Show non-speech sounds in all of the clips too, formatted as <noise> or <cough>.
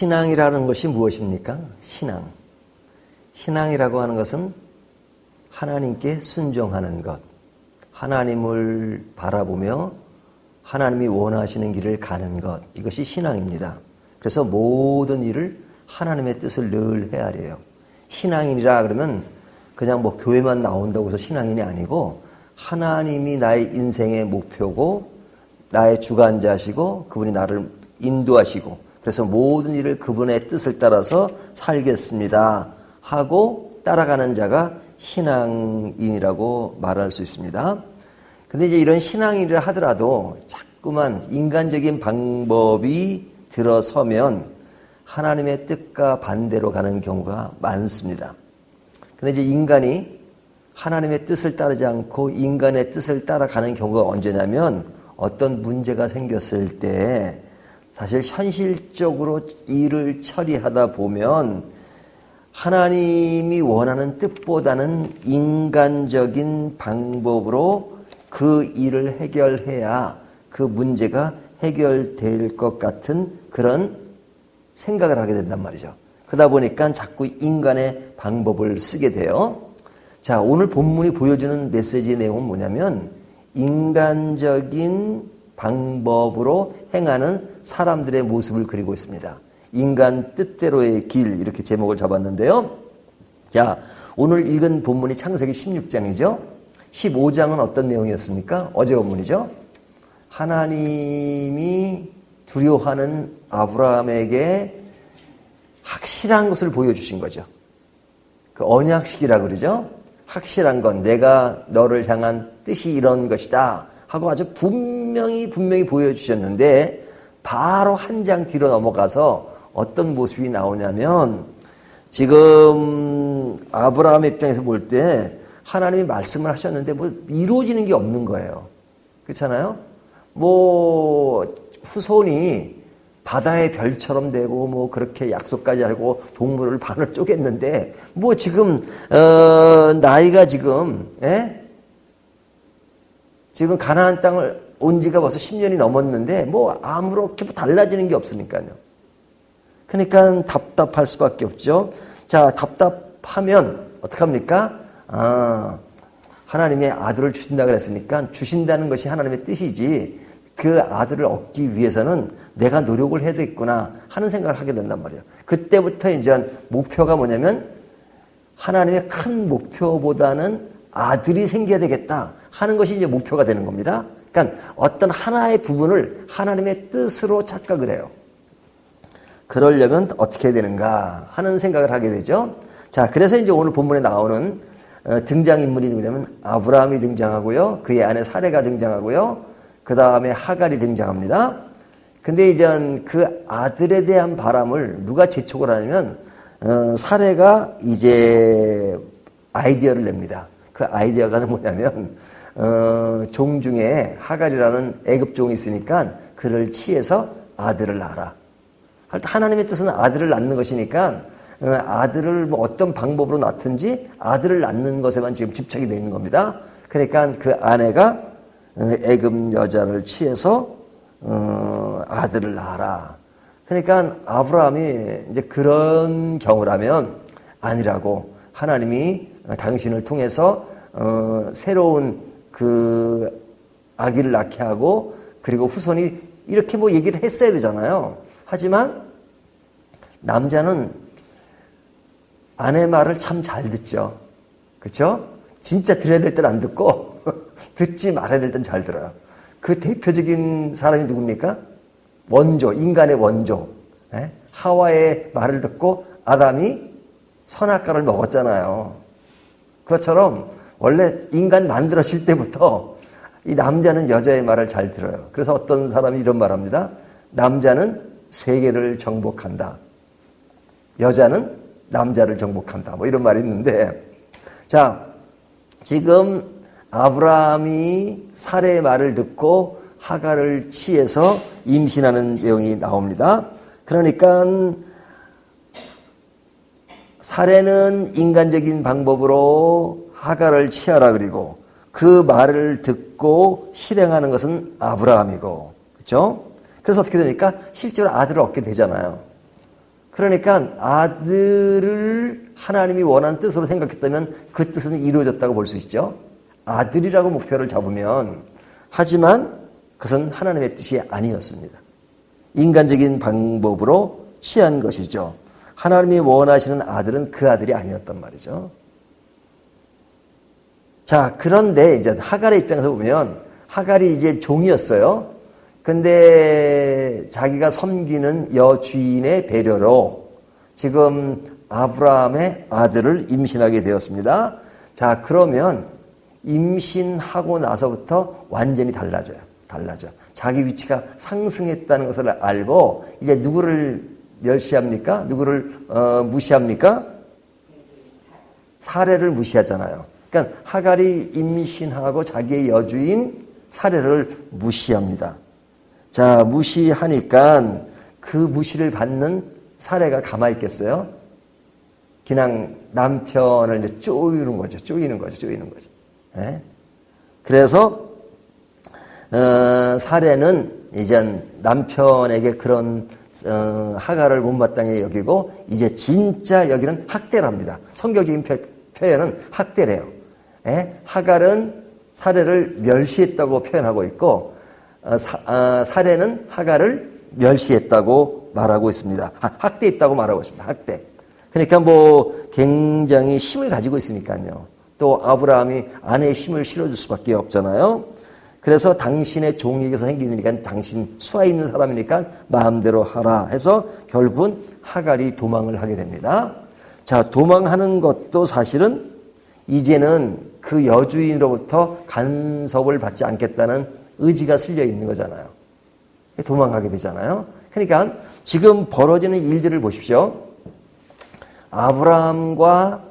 신앙이라는 것이 무엇입니까? 신앙. 신앙이라고 하는 것은 하나님께 순종하는 것, 하나님을 바라보며 하나님이 원하시는 길을 가는 것, 이것이 신앙입니다. 그래서 모든 일을 하나님의 뜻을 늘 헤아려요. 신앙인이라 그러면 그냥 뭐 교회만 나온다고 해서 신앙인이 아니고 하나님이 나의 인생의 목표고 나의 주관자시고 그분이 나를 인도하시고 그래서 모든 일을 그분의 뜻을 따라서 살겠습니다 하고 따라가는 자가 신앙인이라고 말할 수 있습니다. 근데 이제 이런 신앙인을 하더라도 자꾸만 인간적인 방법이 들어서면 하나님의 뜻과 반대로 가는 경우가 많습니다. 근데 이제 인간이 하나님의 뜻을 따르지 않고 인간의 뜻을 따라가는 경우가 언제냐면 어떤 문제가 생겼을 때 사실 현실적으로 일을 처리하다 보면 하나님이 원하는 뜻보다는 인간적인 방법으로 그 일을 해결해야 그 문제가 해결될 것 같은 그런 생각을 하게 된단 말이죠. 그러다 보니까 자꾸 인간의 방법을 쓰게 돼요. 자, 오늘 본문이 보여주는 메시지 내용은 뭐냐면 인간적인 방법으로 행하는 사람들의 모습을 그리고 있습니다. 인간 뜻대로의 길 이렇게 제목을 잡았는데요. 자, 오늘 읽은 본문이 창세기 16장이죠. 15장은 어떤 내용이었습니까? 어제 본문이죠. 하나님이 두려워하는 아브라함에게 확실한 것을 보여주신 거죠. 그 언약식이라 그러죠. 확실한 건 내가 너를 향한 뜻이 이런 것이다 하고 아주 분명히 분명히 보여주셨는데 바로 한 장 뒤로 넘어가서 어떤 모습이 나오냐면 지금 아브라함 입장에서 볼 때 하나님이 말씀을 하셨는데 뭐 이루어지는 게 없는 거예요. 그렇잖아요? 뭐 후손이 바다의 별처럼 되고 뭐 그렇게 약속까지 하고 동물을 반을 쪼갰는데 뭐 지금 어 나이가 지금 예? 지금 가나안 땅을 온 지가 벌써 10년이 넘었는데 뭐 아무렇게 뭐 달라지는 게 없으니까요. 그러니까 답답할 수밖에 없죠. 자, 답답하면 어떡합니까? 아, 하나님의 아들을 주신다 그랬으니까 주신다는 것이 하나님의 뜻이지 그 아들을 얻기 위해서는 내가 노력을 해야 되겠구나 하는 생각을 하게 된단 말이에요. 그때부터 이제 목표가 뭐냐면 하나님의 큰 목표보다는 아들이 생겨야 되겠다 하는 것이 이제 목표가 되는 겁니다. 그러니까 어떤 하나의 부분을 하나님의 뜻으로 착각을 해요. 그러려면 어떻게 해야 되는가 하는 생각을 하게 되죠. 자, 그래서 이제 오늘 본문에 나오는 어, 등장인물이 누구냐면 아브라함이 등장하고요. 그의 아내 사례가 등장하고요. 그 다음에 하갈이 등장합니다. 근데 이제 그 아들에 대한 바람을 누가 재촉을 하냐면 어, 사례가 이제 아이디어를 냅니다. 그 아이디어가 뭐냐면 어, 종 중에 하갈이라는 애급 종이 있으니까 그를 치해서 아들을 낳아라. 하나님의 뜻은 아들을 낳는 것이니까 어, 아들을 뭐 어떤 방법으로 낳든지 아들을 낳는 것에만 지금 집착이 되어 있는 겁니다. 그러니까 그 아내가 어, 애금 여자를 취해서 어, 아들을 낳아라. 그러니까 아브라함이 이제 그런 경우라면 아니라고 하나님이 당신을 통해서 어, 새로운 그 아기를 낳게 하고 그리고 후손이 이렇게 뭐 얘기를 했어야 되잖아요. 하지만 남자는 아내 말을 참 잘 듣죠. 그렇죠? 진짜 들어야 될 때는 안 듣고 <laughs> 듣지 말아야 될 땐 잘 들어요. 그 대표적인 사람이 누굽니까? 원조, 인간의 원조. 예? 하와의 말을 듣고 아담이 선악과를 먹었잖아요. 그것처럼 원래 인간 만들어질 때부터 이 남자는 여자의 말을 잘 들어요. 그래서 어떤 사람이 이런 말 합니다. 남자는 세계를 정복한다. 여자는 남자를 정복한다. 뭐 이런 말이 있는데, 자, 지금 아브라함이 사례의 말을 듣고 하가를 취해서 임신하는 내용이 나옵니다. 그러니까 사례는 인간적인 방법으로 하가를 취하라 그리고 그 말을 듣고 실행하는 것은 아브라함이고 그렇죠? 그래서 어떻게 되니까 실제로 아들을 얻게 되잖아요. 그러니까 아들을 하나님이 원하는 뜻으로 생각했다면 그 뜻은 이루어졌다고 볼 수 있죠. 아들이라고 목표를 잡으면 하지만 그것은 하나님의 뜻이 아니었습니다. 인간적인 방법으로 취한 것이죠. 하나님이 원하시는 아들은 그 아들이 아니었단 말이죠. 자, 그런데 이제 하갈의 입장에서 보면 하갈이 이제 종이었어요. 근데 자기가 섬기는 여주인의 배려로 지금 아브라함의 아들을 임신하게 되었습니다. 자, 그러면 임신하고 나서부터 완전히 달라져요. 달라져. 자기 위치가 상승했다는 것을 알고 이제 누구를 멸시합니까? 누구를 어, 무시합니까? 사례를 무시하잖아요. 그러니까 하갈이 임신하고 자기의 여주인 사례를 무시합니다. 자, 무시하니까 그 무시를 받는 사례가 가만히 있겠어요? 그냥 남편을 이제 쪼이는 거죠. 쪼이는 거죠. 쪼이는 거죠. 네? 그래서 어, 사례는 이제 남편에게 그런 어, 하가를 못마땅히 여기고 이제 진짜 여기는 학대랍니다. 성경적인 표, 현은 학대래요. 예? 하갈은 사례를 멸시했다고 표현하고 있고 어, 사, 어, 사례는 하갈을 멸시했다고 말하고 있습니다. 아, 학대했다고 말하고 있습니다. 학대. 그러니까 뭐 굉장히 힘을 가지고 있으니까요. 또 아브라함이 아내의 힘을 실어줄 수밖에 없잖아요. 그래서 당신의 종에게서 생기는 일이니까 당신 수하 있는 사람이니까 마음대로 하라 해서 결국은 하갈이 도망을 하게 됩니다. 자, 도망하는 것도 사실은 이제는 그 여주인으로부터 간섭을 받지 않겠다는 의지가 실려 있는 거잖아요. 도망가게 되잖아요. 그러니까 지금 벌어지는 일들을 보십시오. 아브라함과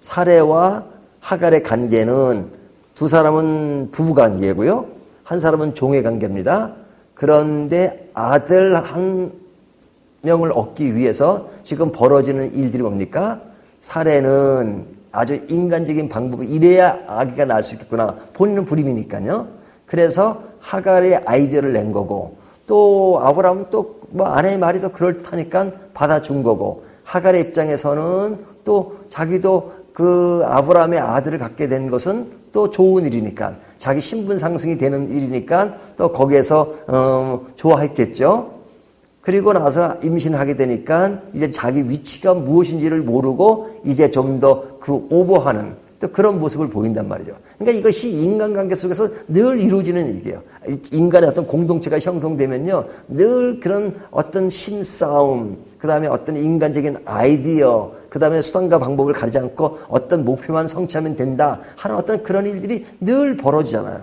사례와 하갈의 관계는 두 사람은 부부 관계고요. 한 사람은 종의 관계입니다. 그런데 아들 한 명을 얻기 위해서 지금 벌어지는 일들이 뭡니까? 사례는 아주 인간적인 방법이 이래야 아기가 날수 있겠구나. 본인은 불임이니까요. 그래서 하갈의 아이디어를 낸 거고 또 아브라함은 또 뭐 아내의 말이 더 그럴듯하니까 받아준 거고 하갈의 입장에서는 또 자기도 그 아브라함의 아들을 갖게 된 것은 또 좋은 일이니까 자기 신분 상승이 되는 일이니까 또 거기에서 어, 좋아했겠죠. 그리고 나서 임신하게 되니까 이제 자기 위치가 무엇인지를 모르고 이제 좀 더 그 오버하는 또 그런 모습을 보인단 말이죠. 그러니까 이것이 인간관계 속에서 늘 이루어지는 일이에요. 인간의 어떤 공동체가 형성되면요. 늘 그런 어떤 심싸움, 그 다음에 어떤 인간적인 아이디어, 그 다음에 수단과 방법을 가리지 않고 어떤 목표만 성취하면 된다 하는 어떤 그런 일들이 늘 벌어지잖아요.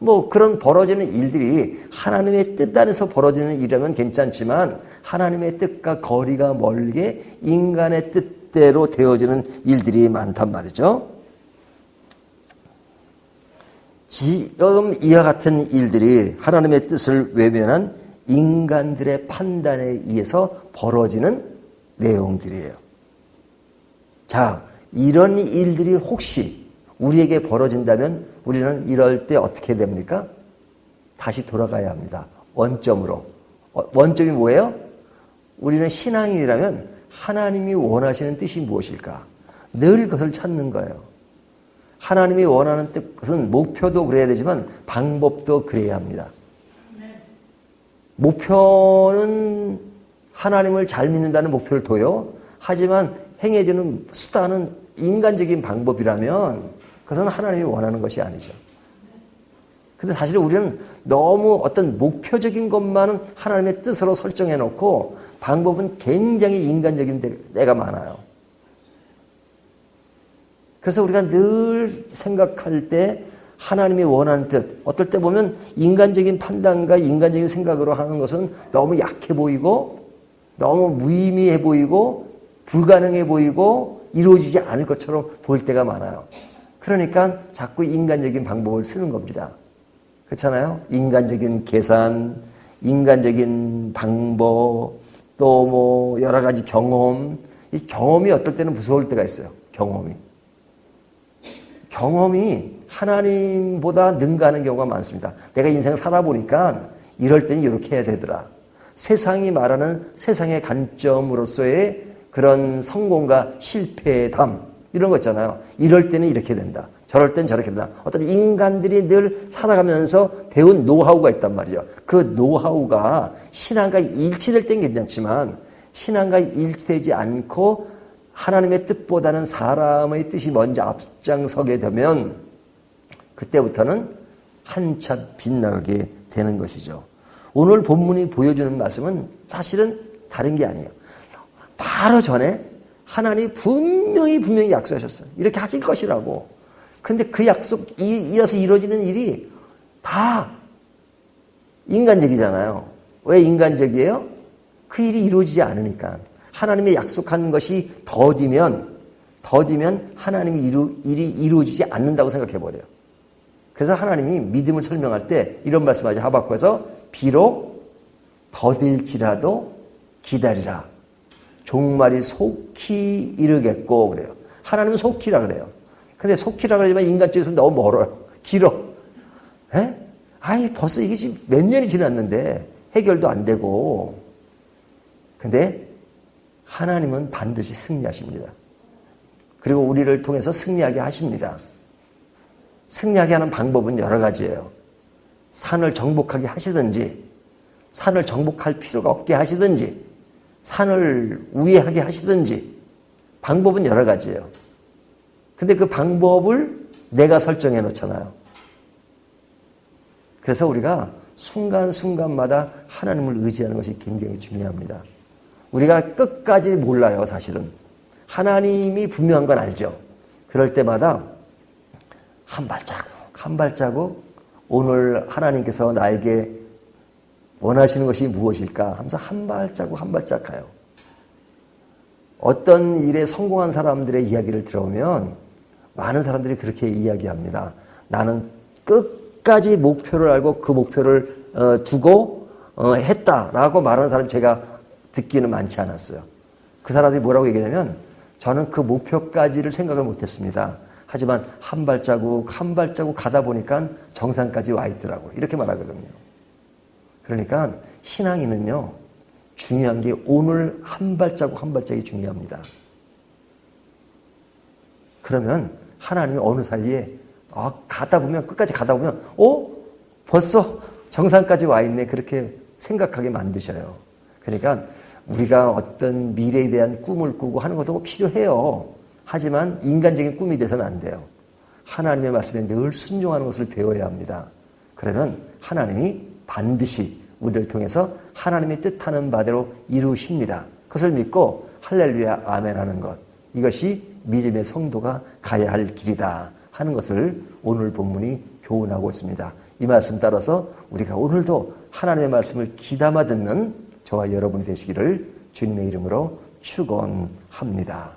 뭐 그런 벌어지는 일들이 하나님의 뜻 안에서 벌어지는 일이라면 괜찮지만 하나님의 뜻과 거리가 멀게 인간의 뜻 뜻대로 되어지는 일들이 많단 말이죠. 지금 이와 같은 일들이 하나님의 뜻을 외면한 인간들의 판단에 의해서 벌어지는 내용들이에요. 자, 이런 일들이 혹시 우리에게 벌어진다면 우리는 이럴 때 어떻게 됩니까? 다시 돌아가야 합니다. 원점으로. 어, 원점이 뭐예요? 우리는 신앙인이라면 하나님이 원하시는 뜻이 무엇일까? 늘 그것을 찾는 거예요. 하나님이 원하는 뜻은 목표도 그래야 되지만 방법도 그래야 합니다. 목표는 하나님을 잘 믿는다는 목표를 둬요. 하지만 행해지는 수단은 인간적인 방법이라면 그것은 하나님이 원하는 것이 아니죠. 근데 사실 우리는 너무 어떤 목표적인 것만은 하나님의 뜻으로 설정해 놓고 방법은 굉장히 인간적인 때가 많아요. 그래서 우리가 늘 생각할 때 하나님이 원하는 뜻, 어떨 때 보면 인간적인 판단과 인간적인 생각으로 하는 것은 너무 약해 보이고, 너무 무의미해 보이고, 불가능해 보이고, 이루어지지 않을 것처럼 보일 때가 많아요. 그러니까 자꾸 인간적인 방법을 쓰는 겁니다. 그렇잖아요? 인간적인 계산, 인간적인 방법, 또 뭐 여러 가지 경험. 이 경험이 어떨 때는 무서울 때가 있어요. 경험이. 경험이 하나님보다 능가하는 경우가 많습니다. 내가 인생 살아보니까 이럴 때는 이렇게 해야 되더라. 세상이 말하는 세상의 관점으로서의 그런 성공과 실패의 담 이런 거 있잖아요. 이럴 때는 이렇게 된다. 저럴 땐 저렇게 된다. 어떤 인간들이 늘 살아가면서 배운 노하우가 있단 말이죠. 그 노하우가 신앙과 일치될 땐 괜찮지만 신앙과 일치되지 않고 하나님의 뜻보다는 사람의 뜻이 먼저 앞장서게 되면 그때부터는 한참 빗나가게 되는 것이죠. 오늘 본문이 보여주는 말씀은 사실은 다른 게 아니에요. 바로 전에 하나님 분명히 분명히 약속하셨어요. 이렇게 하실 것이라고. 근데 그 약속 이어서 이루어지는 일이 다 인간적이잖아요. 왜 인간적이에요? 그 일이 이루어지지 않으니까. 하나님의 약속한 것이 더디면, 더디면 하나님의 이루, 일이 이루어지지 않는다고 생각해 버려요. 그래서 하나님이 믿음을 설명할 때 이런 말씀하죠. 하박국에서 비록 더딜지라도 기다리라. 종말이 속히 이르겠고 그래요. 하나님은 속히라 그래요. 근데 속히라 그러지만 인간 쪽에서 너무 멀어요. 길어. 에? 아이 벌써 이게 지금 몇 년이 지났는데 해결도 안 되고. 근데 하나님은 반드시 승리하십니다. 그리고 우리를 통해서 승리하게 하십니다. 승리하게 하는 방법은 여러 가지예요. 산을 정복하게 하시든지, 산을 정복할 필요가 없게 하시든지, 산을 우회하게 하시든지, 방법은 여러 가지예요. 근데 그 방법을 내가 설정해 놓잖아요. 그래서 우리가 순간순간마다 하나님을 의지하는 것이 굉장히 중요합니다. 우리가 끝까지 몰라요, 사실은. 하나님이 분명한 건 알죠. 그럴 때마다 한 발자국, 한 발자국 오늘 하나님께서 나에게 원하시는 것이 무엇일까 하면서 한 발자국 한 발자국 가요. 어떤 일에 성공한 사람들의 이야기를 들어보면 많은 사람들이 그렇게 이야기합니다. 나는 끝까지 목표를 알고 그 목표를 어, 두고 어, 했다라고 말하는 사람 제가 듣기는 많지 않았어요. 그 사람들이 뭐라고 얘기하냐면 저는 그 목표까지를 생각을 못했습니다. 하지만 한 발자국 한 발자국 가다 보니까 정상까지 와 있더라고 이렇게 말하거든요. 그러니까 신앙인은요 중요한 게 오늘 한 발자국 한 발자국이 중요합니다. 그러면 하나님이 어느 사이에 아, 가다 보면 끝까지 가다 보면 어 벌써 정상까지 와 있네 그렇게 생각하게 만드셔요. 그러니까 우리가 어떤 미래에 대한 꿈을 꾸고 하는 것도 필요해요. 하지만 인간적인 꿈이 돼서는 안 돼요. 하나님의 말씀에 늘 순종하는 것을 배워야 합니다. 그러면 하나님이 반드시 우리를 통해서 하나님의 뜻하는 바대로 이루십니다. 그것을 믿고 할렐루야 아멘 하는 것. 이것이 믿음의 성도가 가야 할 길이다 하는 것을 오늘 본문이 교훈하고 있습니다. 이 말씀 따라서 우리가 오늘도 하나님의 말씀을 귀담아 듣는 저와 여러분이 되시기를 주님의 이름으로 축원합니다.